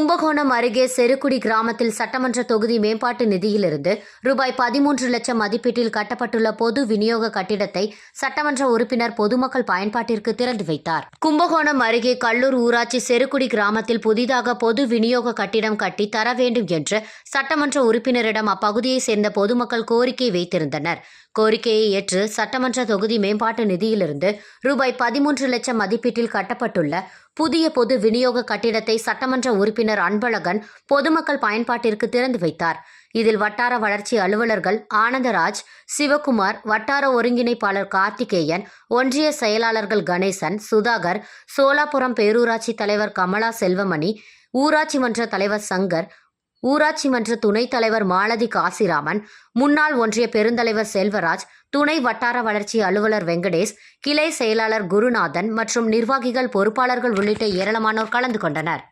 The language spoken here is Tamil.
கும்பகோணம் அருகே செருக்குடி கிராமத்தில் சட்டமன்ற தொகுதி மேம்பாட்டு நிதியிலிருந்து ரூபாய் பதிமூன்று லட்சம் மதிப்பீட்டில் கட்டப்பட்டுள்ள பொது விநியோக கட்டிடத்தை சட்டமன்ற உறுப்பினர் பொதுமக்கள் பயன்பாட்டிற்கு திறந்து வைத்தார். கும்பகோணம் அருகே கல்லூர் ஊராட்சி செருக்குடி கிராமத்தில் புதிதாக பொது விநியோக கட்டிடம் கட்டி தர வேண்டும் என்று சட்டமன்ற உறுப்பினரிடம் அப்பகுதியைச் சேர்ந்த பொதுமக்கள் கோரிக்கை வைத்திருந்தனர். கோரிக்கையை ஏற்று சட்டமன்ற தொகுதி மேம்பாட்டு நிதியிலிருந்து ரூபாய் பதிமூன்று லட்சம் மதிப்பீட்டில் கட்டப்பட்டுள்ள புதிய பொது விநியோக கட்டிடத்தை சட்டமன்ற உறுப்பினர் அன்பழகன் பொதுமக்கள் பயன்பாட்டிற்கு திறந்து வைத்தார். இதில் வட்டார வளர்ச்சி அலுவலர்கள் ஆனந்தராஜ் சிவகுமார் வட்டார ஒருங்கிணைப்பாளர் கார்த்திகேயன் ஒன்றிய செயலாளர்கள் கணேசன் சுதாகர் சோலாபுரம் பேரூராட்சி தலைவர் கமலா செல்வமணி ஊராட்சி மன்ற தலைவர் சங்கர் ஊராட்சி மன்ற துணைத் தலைவர் மாலதி காசிராமன் முன்னாள் ஒன்றிய பெருந்தலைவர் செல்வராஜ் துணை வட்டார வளர்ச்சி அலுவலர் வெங்கடேஷ் கிளை செயலாளர் குருநாதன் மற்றும் நிர்வாகிகள் பொறுப்பாளர்கள் உள்ளிட்ட ஏராளமானோர் கலந்து கொண்டனர்.